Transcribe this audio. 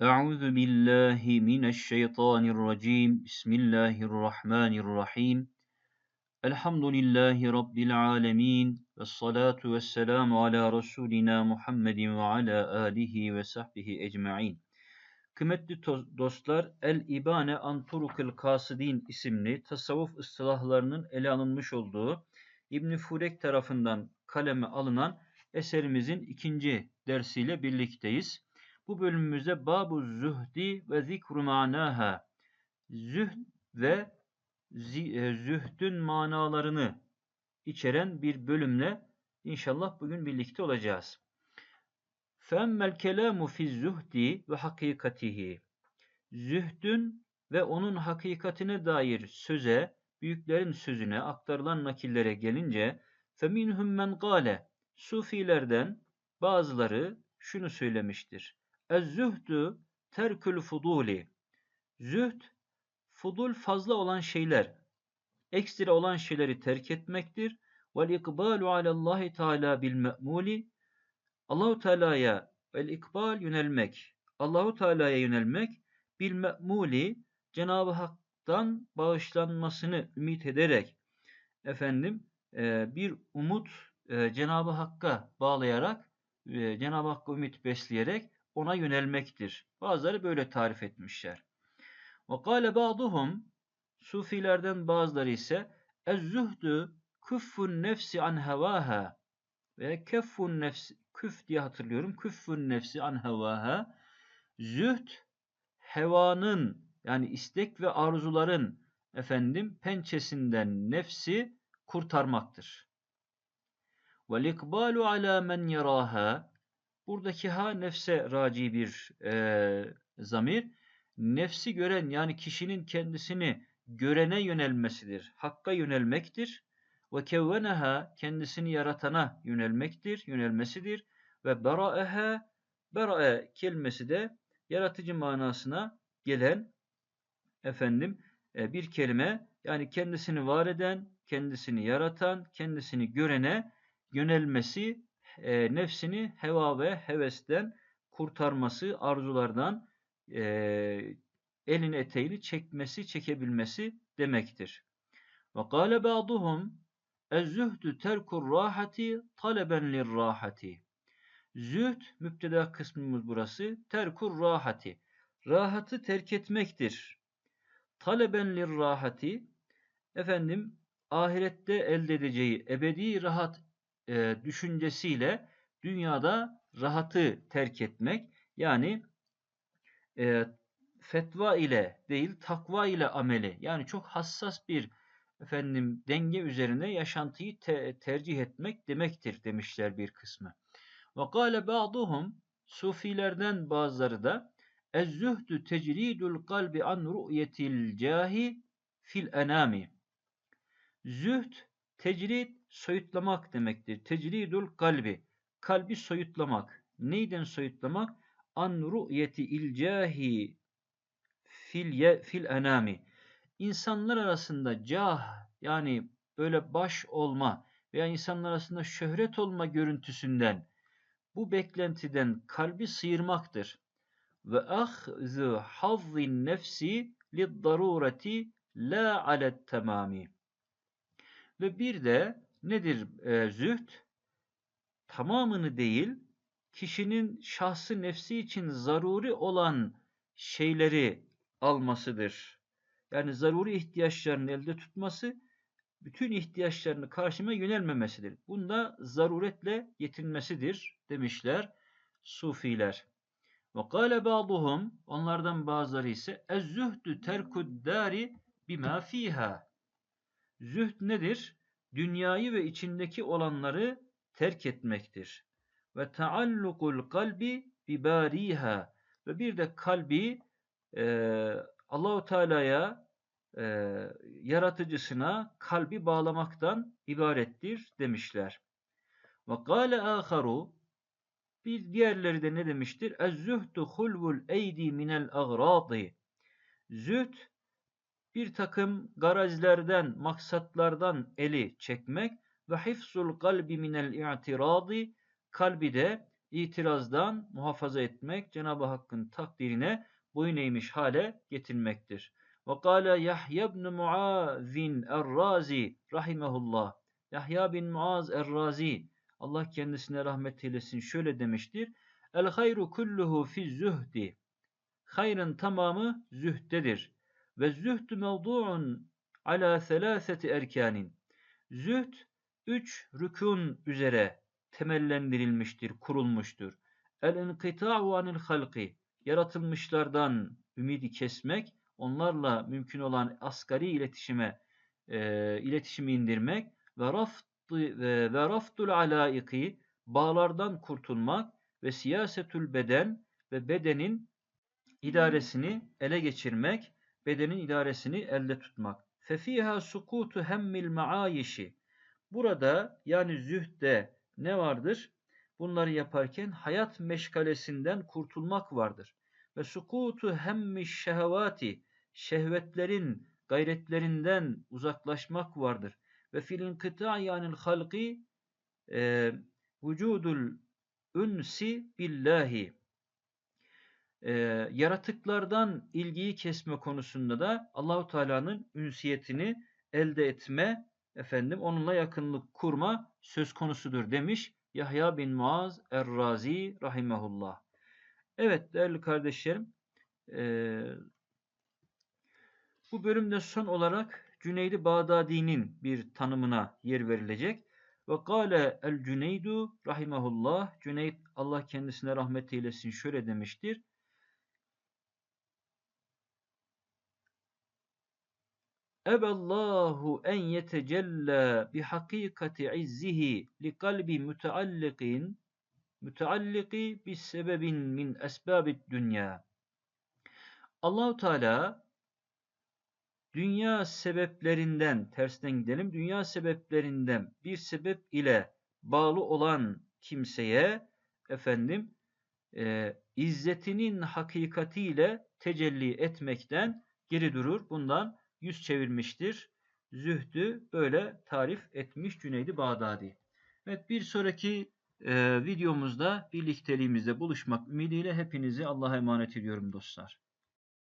أعوذ بالله من الشيطان الرجيم بسم الله الرحمن الرحيم الحمد لله رب العالمين والصلاة والسلام على رسولنا Muhammed ve ala alihi ve sahbihi ecmaîn. Kıymetli dostlar, El-İbane an Turukul Kasidin isimli tasavvuf ıstılahlarının ele alınmış olduğu İbn Furek tarafından kaleme alınan eserimizin ikinci dersiyle birlikteyiz. Bu bölümümüzde Babu Zühdi ve Zikru Manaha Zühd ve e, zühdün manalarını içeren bir bölümle inşallah bugün birlikte olacağız. Femmel kelamu fi zühdi ve hakikatihi. Zühdün ve onun hakikatine dair söze, büyüklerin sözüne, aktarılan nakillere gelince feminhum men gale. Sufilerden bazıları şunu söylemiştir. Ez-zühdü terkül fuduli. Zühd, fudul fazla olan şeyler, ekstra olan şeyleri terk etmektir. Vel ikbalu alallahi teala bil me'muli. Allahu Teala'ya el ikbal yönelmek, Allahu Teala'ya yönelmek bil me'muli Cenab-ı Hak'tan bağışlanmasını ümit ederek efendim bir umut Cenab-ı Hakk'a bağlayarak Cenab-ı Hakk'a ümit besleyerek ona yönelmektir. Bazıları böyle tarif etmişler. Ve kâle ba'duhum Sufilerden bazıları ise ez-zühdü küffün nefsi an hevaha ve keffun nefsi küf diye hatırlıyorum. Küffün nefsi an hevaha zühd hevanın yani istek ve arzuların efendim pençesinden nefsi kurtarmaktır. Ve ikbalu ala men yaraha Buradaki ha nefse raci bir e, zamir. Nefsi gören yani kişinin kendisini görene yönelmesidir. Hakka yönelmektir. Ve kevveneha kendisini yaratana yönelmektir, yönelmesidir. Ve bera'eha bera'e kelimesi de yaratıcı manasına gelen efendim e, bir kelime yani kendisini var eden, kendisini yaratan, kendisini görene yönelmesi e, nefsini heva ve hevesten kurtarması, arzulardan e, elini eteğini çekmesi, çekebilmesi demektir. Ve kâle ba'duhum Ez-zühdü terkur rahati taleben lirrahati. Zühd müpteda kısmımız burası. Terkur rahati. Rahatı terk etmektir. Taleben lirrahati efendim ahirette elde edeceği ebedi rahat e, düşüncesiyle dünyada rahatı terk etmek yani e, fetva ile değil takva ile ameli yani çok hassas bir efendim denge üzerine yaşantıyı te tercih etmek demektir demişler bir kısmı. Ve kâle ba'duhum sufilerden bazıları da Ez-zühdü tecridul kalbi an ru'yetil cahi fil enami. Zühd tecrid soyutlamak demektir. Tecridul kalbi. Kalbi soyutlamak. Neyden soyutlamak? An ru'yeti ilcahi fil, ye, fil enami. İnsanlar arasında cah yani böyle baş olma veya insanlar arasında şöhret olma görüntüsünden bu beklentiden kalbi sıyırmaktır. Ve ahzu hazzin nefsi lid darureti la alet tamami. Ve bir de nedir e, zühd? Tamamını değil, kişinin şahsı nefsi için zaruri olan şeyleri almasıdır. Yani zaruri ihtiyaçlarını elde tutması, bütün ihtiyaçlarını karşıma yönelmemesidir. Bunda zaruretle yetinmesidir demişler sufiler. Ve kâle ba'duhum onlardan bazıları ise ez-zühdü terkud dari bima fiha. Zühd nedir? Dünyayı ve içindeki olanları terk etmektir. Ve taallukul kalbi bibariha ve bir de kalbi e, Allahu Teala'ya e, yaratıcısına kalbi bağlamaktan ibarettir demişler. Ve gâle âkharu bir diğerleri de ne demiştir? Ez-zühdü hulvul eydi minel agrâdi. Zühd bir takım garazlerden, maksatlardan eli çekmek ve hifzul kalbi minel i'tiradi kalbi de itirazdan muhafaza etmek, Cenab-ı Hakk'ın takdirine boyun eğmiş hale getirmektir. Ve kâle Yahya ibn Muazin er-Razi rahimehullah. Yahya bin Muaz er-Razi Allah kendisine rahmet eylesin şöyle demiştir. El hayru kulluhu fi zühdi. Hayrın tamamı zühdedir. Ve zühdü mevdu'un ala selâseti erkanin. Zühd üç rükun üzere temellendirilmiştir, kurulmuştur. El inkita'u anil halqi. Yaratılmışlardan ümidi kesmek, onlarla mümkün olan asgari iletişime e, iletişimi indirmek ve raftı ve, ve raftul alaiki bağlardan kurtulmak ve siyasetül beden ve bedenin idaresini ele geçirmek, bedenin idaresini elde tutmak. Fefiha sukutu hemmil maayişi. Burada yani zühde ne vardır? Bunları yaparken hayat meşgalesinden kurtulmak vardır. Ve sukutu hemmi şehevati. Şehvetlerin gayretlerinden uzaklaşmak vardır. Ve fil inkıta'i anil halqi e, vücudul ünsi billahi e, yaratıklardan ilgiyi kesme konusunda da Allahu Teala'nın ünsiyetini elde etme, efendim onunla yakınlık kurma söz konusudur demiş Yahya bin Muaz Er-Razi rahimehullah. Evet değerli kardeşlerim, e, bu bölümde son olarak Cüneydi Bağdadi'nin bir tanımına yer verilecek. Ve kâle el Cüneydu rahimehullah, Cüneyd Allah kendisine rahmet eylesin şöyle demiştir. Eballahu en yetecella bi hakikati izzihi li kalbi müteallikin mütealliki bis sebebin min esbabid dünya. Allahu Teala dünya sebeplerinden tersten gidelim. Dünya sebeplerinden bir sebep ile bağlı olan kimseye efendim e, izzetinin hakikatiyle tecelli etmekten geri durur. Bundan yüz çevirmiştir. Zühdü böyle tarif etmiş Cüneydi Bağdadi. Evet bir sonraki e, videomuzda birlikteliğimizde buluşmak ümidiyle hepinizi Allah'a emanet ediyorum dostlar.